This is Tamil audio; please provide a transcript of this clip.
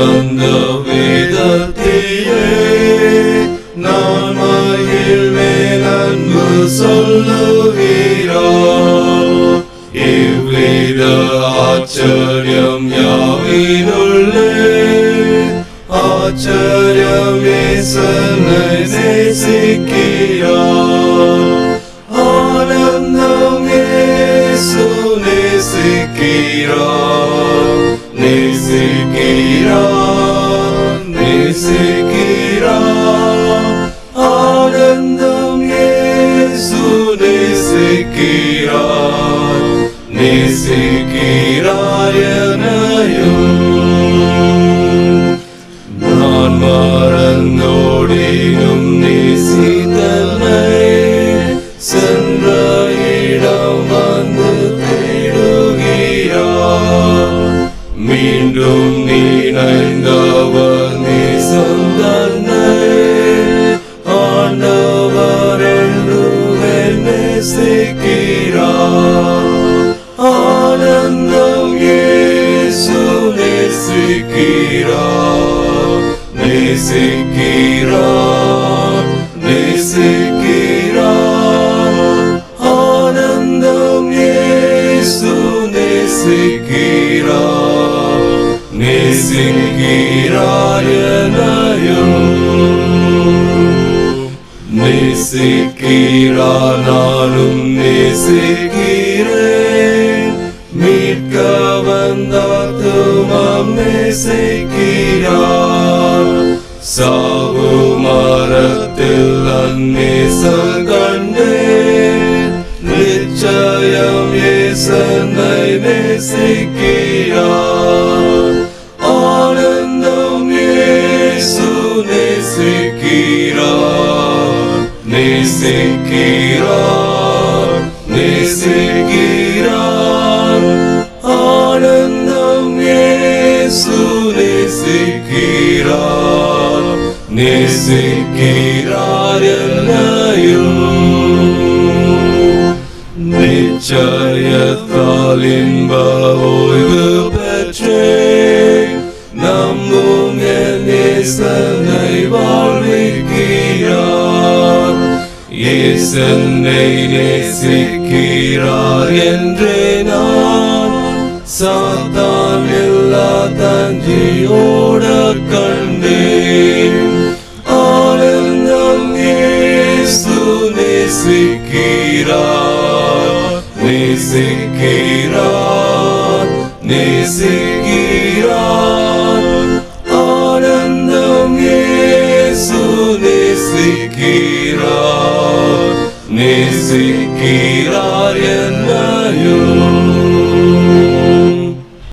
on the way that day 남아 일면한 무설로이라. 이위다 아처렴 야위 놀래 아처렴 이선을 내시키라. நேசிக்கிறார். ஆனந்தம் இயேசு நேசிக்கிறார். நேசிக்கிறார் என்னையும் நான் மறந்தோடினும் நேசித்தனை சென்ற இடம் வந்து தேடுகிறார். மீண்டும் நினைந்தவர் நேசிக்கிறார் நேசிக்கிறார் ஆனந்தம் இயேசு நேசிக்கிறார் நேசிக்கிறார் என்னையும் நேசிக்கிறார் நானும் நேசிக்கிறேன் மீட்க வந்தாத்துமாம் நேசிக்கிறார் சாவு மரத்தில் அந்நேசம் கண்டேன் நிச்சயம் ஏசனை நேசிக்கிறார். ஆனந்தம் ஏசு நேசிக்கிறார். நேசிக்கிறார் நேசிக்கிறார். ஆனந்தம் ஏசு நேசிக்கிறார். நேசிக்கிறார் நிச்சயத்தால் இன்ப ஓய்வு பெற்றே நம்பும் நேசனை வாழ்விக்கிறார் இயேசனை நேசிக்கிறார் என்றே நான் சாத்தான் எல்லா தஞ்சியோட நேசிக்கிறார் நேசிக்கிறார். ஆனந்தம் இயேசு நேசிக்கிறார் நேசிக்கிறார் என்னையும்